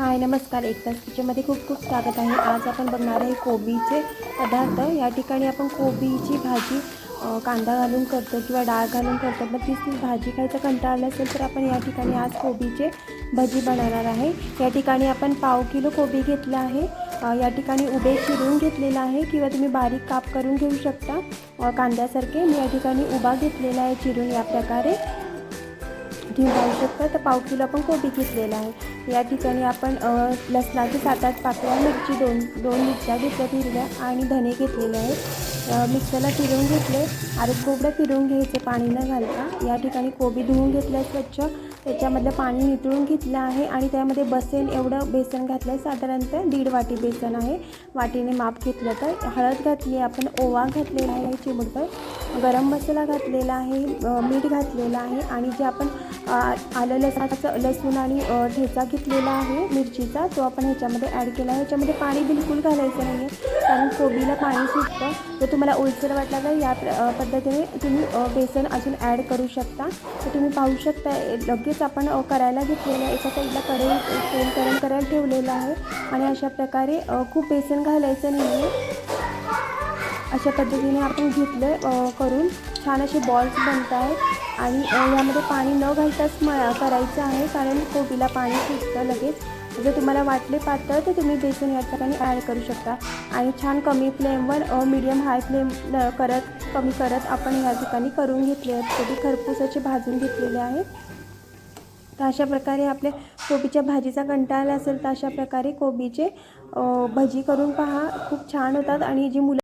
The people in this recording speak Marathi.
हाय नमस्कार. एकदाच किचनमध्ये खूप खूप स्वागत आहे. आज आपण बघणार आहे कोबीचे पदार्थ. या ठिकाणी आपण कोबीची भाजी कांदा घालून करतो किंवा डाळ घालून करतो. पण तीच ती भाजी खायचं कंटाळा आला असेल तर आपण या ठिकाणी आज कोबीचे भजी बनवणार आहे. या ठिकाणी आपण पाव किलो कोबी घेतला आहे. या ठिकाणी उभे चिरून घेतलेला आहे किंवा तुम्ही बारीक काप करून घेऊ शकता. कांद्यासारखे मी या ठिकाणी उभा घेतलेला आहे चिरून या प्रकारे. तुम्ही पाहू शकता? तर पाव किलो आपण कोबी घेतलेला आहे. या ठिकाणी आपण लसणाची लसणाचे सात आठ पाकळ्या मिरची दोन दोन मिरच्या घेतल्या फिरल्या आणि धने घेतलेले आहेत. मिक्सरला फिरवून घेतले. अरे कोबडं फिरवून घ्यायचे पाणी न घालता. या ठिकाणी कोबी धुवून घेतलं आहे स्वच्छ. त्याच्यामधलं पाणी नितळून घेतलं आहे आणि त्यामध्ये बसेल एवढं बेसन घातलं आहे साधारणतः दीड वाटी बेसन आहे. वाटीने माप घेतलं तर हळद घातली आहे आपण ओवा घातलेला आहे चिमूटभर. गरम मसाला घातलेला आहे मीठ घातलेलं आहे आणि जे आपण आलं लसणाचं लसूण आणि ठेचा घेतलेला आहे मिरचीचा तो आपण ह्याच्यामध्ये ॲड केला आहे. ह्याच्यामध्ये पाणी बिलकुल घालायचं नाही आहे कारण कोबीला पाणी सुटतं. तर तुम्हाला ओलसर वाटला तर या पद्धतीने तुम्ही बेसन अजून ॲड करू शकता. तर तुम्ही पाहू शकता लगेच लगेच आपण करायला घेतलेलं आहे. एका साईडला कढई तेल गरम करायला ठेवलेलं आहे. आणि अशा प्रकारे खूप बेसन घालायचं नाही आहे अशा पद्धतीने आपण घेतलं करून छान असे बॉल्स बनत आहेत. आणि यामध्ये पाणी न घालताच म करायचं आहे. कारण कोबीला पाणी सुटतं लगेच. जर तुम्हाला वाटले पातळ तर तुम्ही बेसन या ठिकाणी ॲड करू शकता. आणि छान कमी फ्लेमवर मिडियम हाय फ्लेम करत कमी करत आपण या ठिकाणी करून घेतले आहेत. कधी खरपूस भाजून घेतलेले आहेत. तर अशा प्रकारे आपल्या कोबीच्या भाजीचा कंटाळा आला असेल तर अशा प्रकारे कोबीचे भजी करून पहा. खूप छान होतात आणि जी मुलं